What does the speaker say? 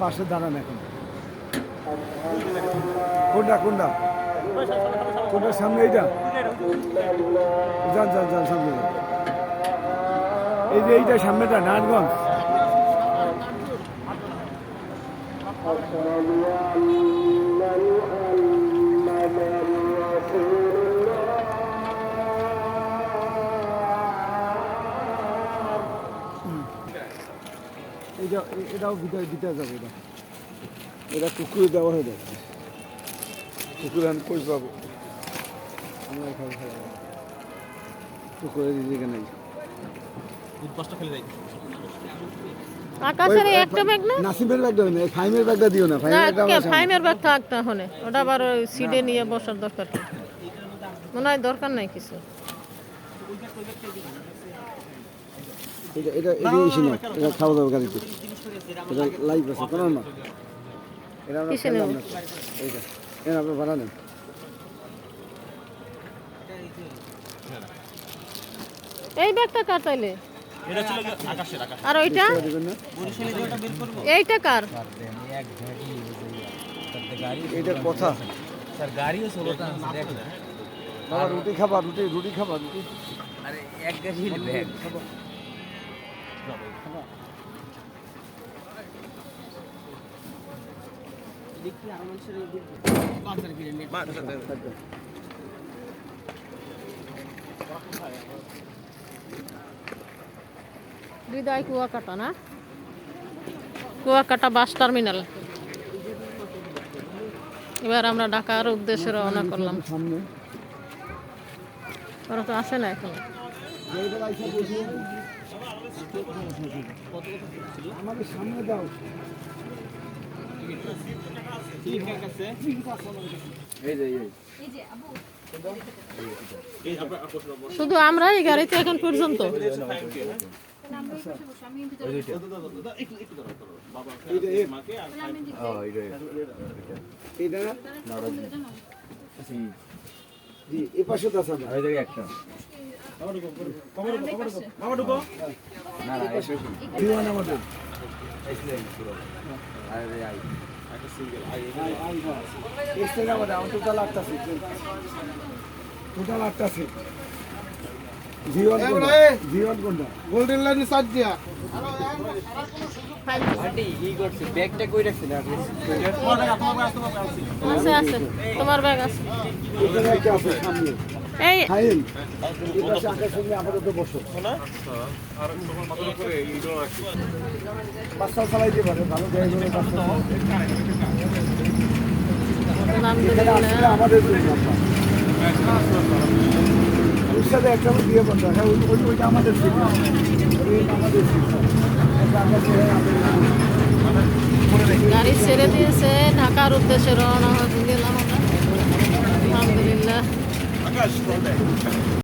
পাশে দাঁড়ান এখন কোনটা কোনটা কোনটার সামনে এইটা যান যান যান সামনে এই যে এইটা সামনেটা নারায়ণগঞ্জ এইটা এ- এটাও ভিতরে দিতে যাবে এটা। এটা কুকুরে দেওয়া হয়ে যাচ্ছে কুকুরে আমি কই পাবো। আমরা এখানে খাব কুকুরের দিকে নেই আকাশের একটা ব্যাগ না? নাসিমের ব্যাগটা না এই ফাইমের ব্যাগটা দিও না ফাইমের। ব্যাগ ওটা আবার সিডে নিয়ে বসার দরকার। মনে হয় দরকার নাই কিছু। এটা এটা এটা ইসে না এটা খাওয়া দাওয়া গাড়িতে। এটা লাইভ আছে কোনো না? এটা আমরা খেলাম না। এইটা এটা আপনার ভাড়া নেন। এই ব্যাগটা কার তাইলে? আর ওইটা? এইটা কার? এইটা কথা। স্যার গাড়িও ষোলোটা দেখ বাবা রুটি খাবা রুটি রুটি খাবা রুটি। আরে এক গাড়ির ব্যাগ। হৃদয় কুয়াকাটা না? Kuakata bus terminal. এবার আমরা ঢাকার উদ্দেশ্যে রওনা করলাম। ওরা তো আসে না এখন। আমাদের সামনে দাও। এই যে এই শুধু আমরা এই গাড়িতে এখন পর্যন্ত। এইটা এই। এইটা না জি এ পাশে তো আছে। একটা। টোটাল আটটা সিট টোটাল আটটা কোনটা গোল্ডেন লাইনে সাইড দিয়া তোমার ব্যাগ আছে। এই আমাদের সাথে একটা বিয়ে করতে হয়। ওইটা আমাদের গাড়ি ছেড়ে দিয়েছে ঢাকার উদ্দেশ্যে রওনা হয়ে গেলাম আমরা আলহামদুলিল্লাহ Pega as.